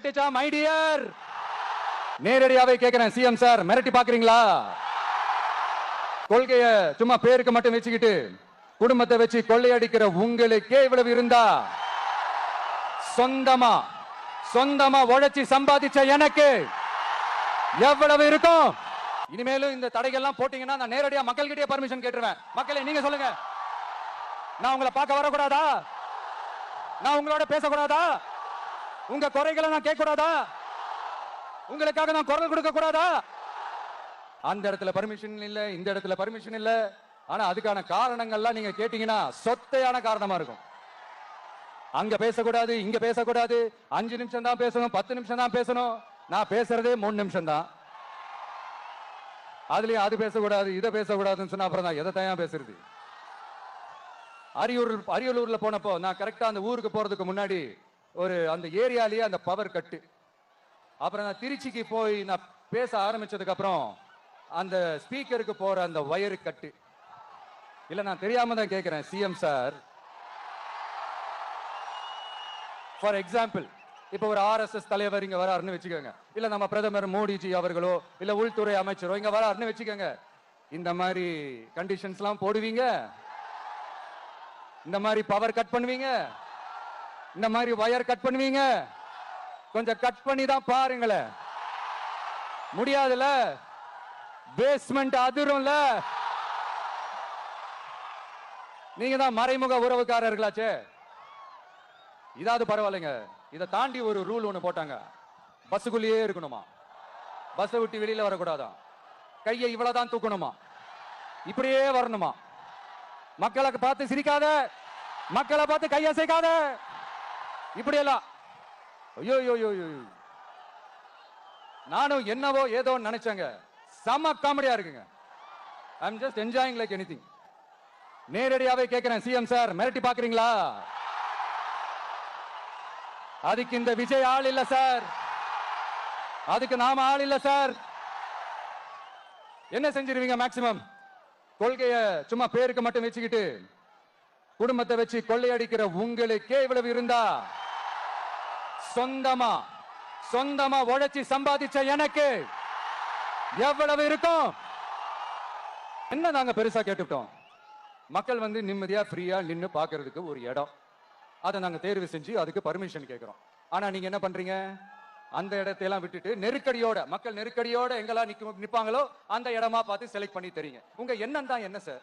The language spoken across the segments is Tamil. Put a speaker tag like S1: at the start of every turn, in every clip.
S1: கேட்டுச்சா மை டியர் நேரடியாவே கேக்குறேன் சிஎம் சார் மிரட்டி பாக்குறீங்களா? கொள்கைய சும்மா பேருக்கு மட்டும் வச்சுக்கிட்டு குடும்பத்தை வச்சு கொள்ளையடிக்கிற உங்களுக்கே இவ்வளவு இருந்தா? சொந்தமா சொந்தமா உழைச்சி சம்பாதிச்ச எனக்கு எவ்வளவு இருக்கும்? இனிமேலும் இந்த தடைகள்லாம் போட்டீங்கன்னா நான் நேரடியா மக்கள்கிட்டயே பர்மிஷன் கேட்டுருவேன். மக்களே நீங்க சொல்லுங்க. நான் உங்களை பார்க்க வரக்கூடாதா? நான் உங்களோட பேசக்கூடாதா? உங்க குறைகளை நான் கேட்க கூடாதா உங்களுக்காக நான் குரல் கொடுக்க கூடாதா அந்த இடத்துல பர்மிஷன் இல்ல இந்த இடத்துல பர்மிஷன் இல்ல. ஆனா அதுக்கான காரணங்கள்லாம் நீங்க கேட்டீங்கன்னா சொத்தையான காரணமா இருக்கும். அங்க பேசக்கூடாது இங்க பேசக்கூடாது. அஞ்சு நிமிஷம் தான் பேசணும் பத்து நிமிஷம் தான் பேசணும். நான் பேசுறதே மூணு நிமிஷம் தான். அதுலயும் அது பேசக்கூடாது இதை பேசக்கூடாதுன்னு சொன்னா அப்புறம் தான் எதை தயார் பேசுறது? அரியூர் அரியலூர்ல போனப்போ நான் கரெக்டா அந்த ஊருக்கு போறதுக்கு முன்னாடி ஒரு அந்த ஏரியாலேயே அந்த பவர் கட்டு அப்புறம் நான் திருச்சிக்கு போய் நான் பேச ஆரம்பிச்சதுக்கப்புறம் அந்த ஸ்பீக்கருக்கு போற அந்த ஒயரு கட்டு இல்லை நான் தெரியாம தான் கேட்குறேன் சிஎம் சார் ஃபார் எக்ஸாம்பிள் இப்போ ஒரு ஆர்எஸ்எஸ் தலைவர் இங்கே வராருன்னு வச்சுக்கோங்க. இல்லை நம்ம பிரதமர் மோடிஜி அவர்களோ இல்லை உள்துறை அமைச்சரோ இங்கே வராருன்னு வச்சுக்கோங்க. இந்த மாதிரி கண்டிஷன்ஸ்லாம் போடுவீங்க? இந்த மாதிரி பவர் கட் பண்ணுவீங்க? இந்த மாதிரி வயர் கட் பண்ணுவீங்க? கொஞ்சம் கட் பண்ணி தான் பாருங்களேன் முடியாதுல பேஸ்மெண்ட் அதிரும்ல. நீங்க தான் மறைமுக உறவுக்காரர்களாச்சே. இதாவது பரவாயில்லைங்க. இதை தாண்டி ஒரு ரூல் ஒன்று போட்டாங்க. பஸ்ஸுக்குள்ளேயே இருக்கணுமா? பஸ்ஸை விட்டு வெளியில வரக்கூடாதாம் கையை இவ்வளவுதான் தூக்கணுமா? இப்படியே வரணுமா? மக்களை பார்த்து சிரிக்காத? மக்களை பார்த்து கையசைக்காத இப்படியெல்லாம். ஐயோ ஐயோ ஐயோ நானும் என்னவோ ஏதோ நினைச்சேங்க. செம காமெடியா இருக்குங்க. I am just enjoying like anything நேரடியாவே கேட்கிறேன் சிஎம் சார் மிரட்டி பாக்குறீங்களா? அதுக்கு இந்த விஜய் ஆள் இல்ல சார் அதுக்கு நாம ஆள் இல்ல சார் என்ன செஞ்சிருவீங்க மேக்சிமம் கொள்கைய சும்மா பேருக்கு மட்டும் வச்சுக்கிட்டு குடும்பத்தை வச்சு கொள்ளையடிக்கிற உங்களுக்கே இவ்வளவு இருந்தா? சொந்தமா சொந்தமா உழைச்சி சம்பாதிச்ச எனக்கு எவ்வளவு இருக்கும்? என்ன நாங்க பெருசா கேட்டுட்டோம் மக்கள் வந்து நிம்மதியா ஃப்ரீயா நின்னு பாக்குறதுக்கு ஒரு இடம். அதை நாங்க தேர்வு செஞ்சு அதுக்கு பர்மிஷன் கேட்கிறோம். ஆனா நீங்க என்ன பண்றீங்க? அந்த இடத்தையெல்லாம் விட்டுட்டு நெருக்கடியோட மக்கள் நெருக்கடியோட எங்கெல்லாம் நிக்க நிப்பாங்களோ அந்த இடமா பார்த்து செலக்ட் பண்ணி தரீங்க. உங்க எண்ணம் தான் என்ன சார்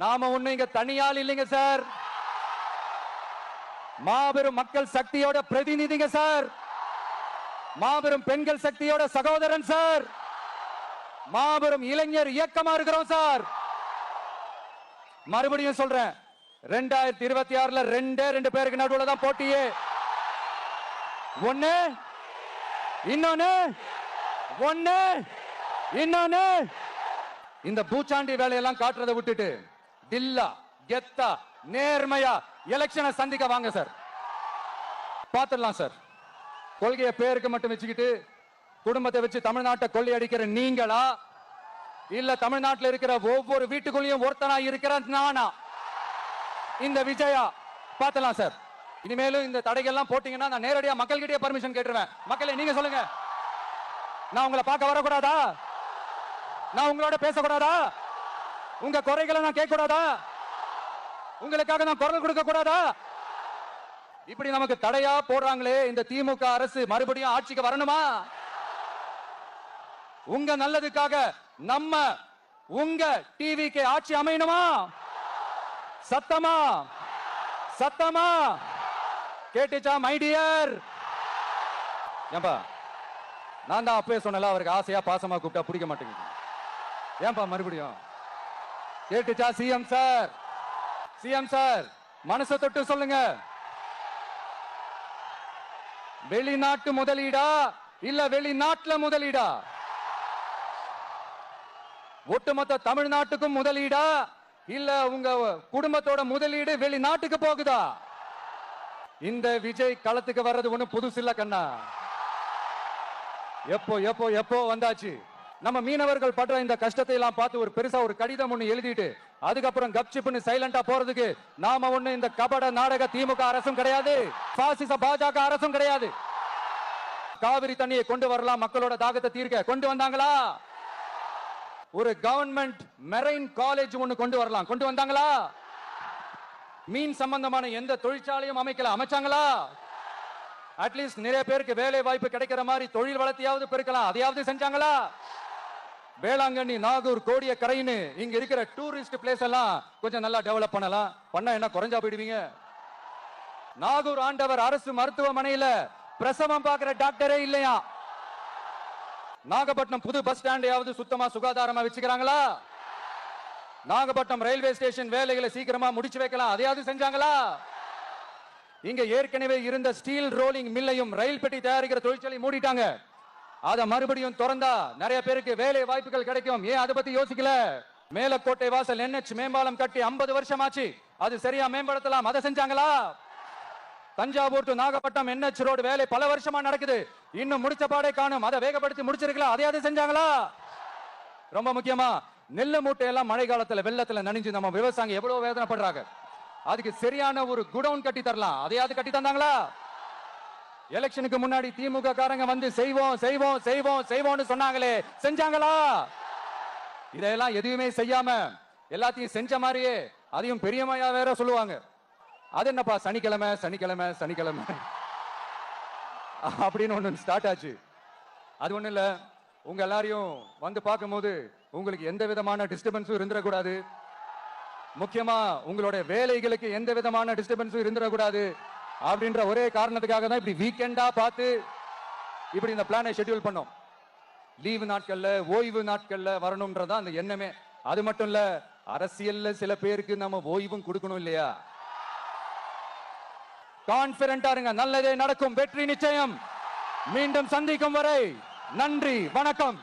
S1: நாம ஒண்ணு இங்க தனியால் இல்லைங்க சார். மாபெரும் மக்கள் சக்தியோட பிரதிநிதிங்க சார். மாபெரும் பெண்கள் சக்தியோட சகோதரன் சார். மாபெரும் இளைஞர் இயக்கமா இருக்கிறோம் சார். மறுபடியும் சொல்றேன். ரெண்டாயிரத்தி இருபத்தி ஆறுல ரெண்டே ரெண்டு பேருக்கு நடுவுல தான் போட்டியே. ஒண்ணு இன்னொன்னு ஒண்ணு இன்னொன்னு. இந்த பூச்சாண்டி வேலையெல்லாம் காட்டுறதை விட்டுட்டு டில்லா கெத்தா நேர்மையா எலெக்ஷனை சந்திக்க வாங்க சார் பார்த்துடலாம் சார் கொள்கையை பேருக்கு மட்டும் வச்சுக்கிட்டு குடும்பத்தை வச்சு தமிழ்நாட்டை கொள்ளையடிக்கிற நீங்களா? இல்ல தமிழ்நாட்டில் இருக்கிற ஒவ்வொரு வீட்டுக்குள்ளேயும் ஒருத்தனா இருக்கிற நானா? இந்த விஜயா பார்த்தலாம் சார் இனிமேலும் இந்த தடைகள்லாம் போட்டீங்கன்னா நான் நேரடியா மக்கள்கிட்டயே பர்மிஷன் கேட்டுருவேன். மக்களே நீங்க சொல்லுங்க. நான் உங்களை பார்க்க வரக்கூடாதா? நான் உங்களோட பேசக்கூடாதா? உங்க குறைகளை நான் கேட்க கூடாதா உங்களுக்காக நான் குரல் கொடுக்க கூடாதா இப்படி நமக்கு தடையா போடுறாங்களே இந்த திமுக அரசு மறுபடியும் ஆட்சிக்கு வரணுமா? உங்க நல்லதுக்காக நம்ம உங்க டிவிக்கு ஆட்சி அமையணுமா? சத்தமா? சத்தமா? கேட்டுச்சா மை டியர் ஏன்பா நான் தான் அப்பவே சொன்னல அவருக்கு ஆசையா பாசமா கூப்பிட்டா பிடிக்க மாட்டேங்குது. ஏன்பா மறுபடியும்? கேட்டுச்சா சிஎம் சார்? சிஎம் சார் மனசை தொட்டு சொல்லுங்க. வெளிநாட்டு முதலீடா இல்ல வெளிநாட்டுல முதலீடா? ஒட்டுமொத்த தமிழ்நாட்டுக்கும் முதலீடா இல்ல உங்க குடும்பத்தோட முதலீடு வெளிநாட்டுக்கு போகுதா? இந்த விஜய் களத்துக்கு வர்றது ஒண்ணு புதுசு இல்ல கண்ணா. எப்போ எப்போ எப்போ வந்தாச்சு? நம்ம மீனவர்கள் படுற இந்த கஷ்டத்தை எல்லாம் பார்த்து ஒரு பெருசா ஒரு கடிதம் ஒண்ணு எழுதிட்டு அதுக்கப்புறம் கப்சிப்னு சைலண்டா போறதுக்கு நாம ஒண்ணு இந்த கபட நாடக திமுக அரசும் கிடையாது பாசிச பாஜக அரசும் கிடையாது. காவிரி தண்ணியை கொண்டு வரலாம் மக்களோட தாகத்தை தீர்க்க. கொண்டு வந்தாங்களா? ஒரு கவர்மெண்ட் மெரைன் காலேஜ் ஒண்ணு கொண்டு வரலாம். கொண்டு வந்தாங்களா? மீன் சம்பந்தமான எந்த தொழிற்சாலையும் அமைக்கல. அமைச்சாங்களா? அட்லீஸ்ட் நிறைய பேருக்கு வேலை வாய்ப்பு கிடைக்கிற மாதிரி தொழில் வளர்த்தியாவது பெருக்கலாம். அதையாவது செஞ்சாங்களா? வேளாங்கண்ணி நாகூர் கோடிய கரைன்னு இங்க இருக்கிற டூரிஸ்ட் பிளேஸ் எல்லாம் கொஞ்சம் நல்லா டெவலப் பண்ணலாம். பண்ணா என்ன குறைஞ்சா போயிடுவீங்க? நாகூர் ஆண்டவர் அரசு மருத்துவமனையில பிரசவம் பாக்குற டாக்டரே இல்லையா? நாகப்பட்டினம் புது பஸ் ஸ்டாண்டையாவது சுத்தமா சுகாதாரமா வச்சுக்கிறாங்களா? நாகப்பட்டினம் ரயில்வே ஸ்டேஷன் வேலைகளை சீக்கிரமா முடிச்சு வைக்கலாம். அதையாவது செஞ்சாங்களா? இங்க ஏற்கனவே இருந்த ஸ்டீல் ரோலிங் மில்லையும் ரயில் பெட்டி தயாரிக்கிற தொழிற்சாலை மூடிட்டாங்க. அத மறுபடியும் திறந்தா நிறைய பேருக்கு வேலை வாய்ப்புகள் கிடைக்கும். ஏன் அதை பத்தி யோசிக்கல? மேலக்கோட்டை வாசல் என்ஹெச் மேம்பாலம் கட்டி 50 வருஷம் ஆச்சு அது சரியா மேம்படுத்தலாம். அதை செஞ்சாங்களா? Thanjavur to Nagapattinam NH road வேலை பல வருஷமா நடக்குது. இன்னும் முடிச்ச பாடே காணும். அதை வேகப்படுத்தி முடிச்சிருக்கலாம். அதையாவது செஞ்சாங்களா? ரொம்ப முக்கியமா நெல்லு மூட்டை எல்லாம் மழை காலத்துல வெள்ளத்துல நனைஞ்சு நம்ம விவசாயிங்க எவ்வளவு வேதனைப்படுறாங்க. அதுக்கு சரியான ஒரு குடவுன் கட்டி தரலாம். அதையாவது கட்டி தந்தாங்களா? எலெக்ஷனுக்கு முன்னாடி திமுக காரங்க வந்து செய்வோம் செய்வோம் செய்வோம் செய்வோம்னு சொன்னாங்களே. செஞ்சாங்களா? இதையெல்லாம் எதுவுமே செய்யாம எல்லாத்தையும் செஞ்ச மாதிரியே அதையும் பெரியமையா வேற சொல்லுவாங்க. அது என்னப்பா சனிக்கிழமை சனிக்கிழமை சனிக்கிழமை. அப்படின்னு ஒண்ணு ஸ்டார்ட் ஆச்சு. அது ஒண்ணு இல்ல. உங்க எல்லாரையும் வந்து பார்க்கும்போது உங்களுக்கு எந்த விதமான டிஸ்டர்பன்ஸும் இருந்துடக்கூடாது முக்கியமா உங்களோட வேலைகளுக்கு எந்த விதமான டிஸ்டர்பன்ஸும் இருந்துடக்கூடாது அப்படின்ற ஒரே காரணத்துக்காக தான் இப்படி வீக்கெண்டா பார்த்து இப்படி இந்த பிளானை ஷெட்யூல் பண்ணோம். லீவு நாட்கள்ல ஓய்வு நாட்கள்ல வரணும்ன்றதா அந்த எண்ணமே. அது மட்டும் இல்ல அரசியல்ல சில பேருக்கு நம்ம ஓய்வும் கொடுக்கணும் இல்லையா? கான்பிடண்டா இருங்க. நல்லதே நடக்கும். வெற்றி நிச்சயம். மீண்டும் சந்திக்கும் வரை நன்றி வணக்கம்.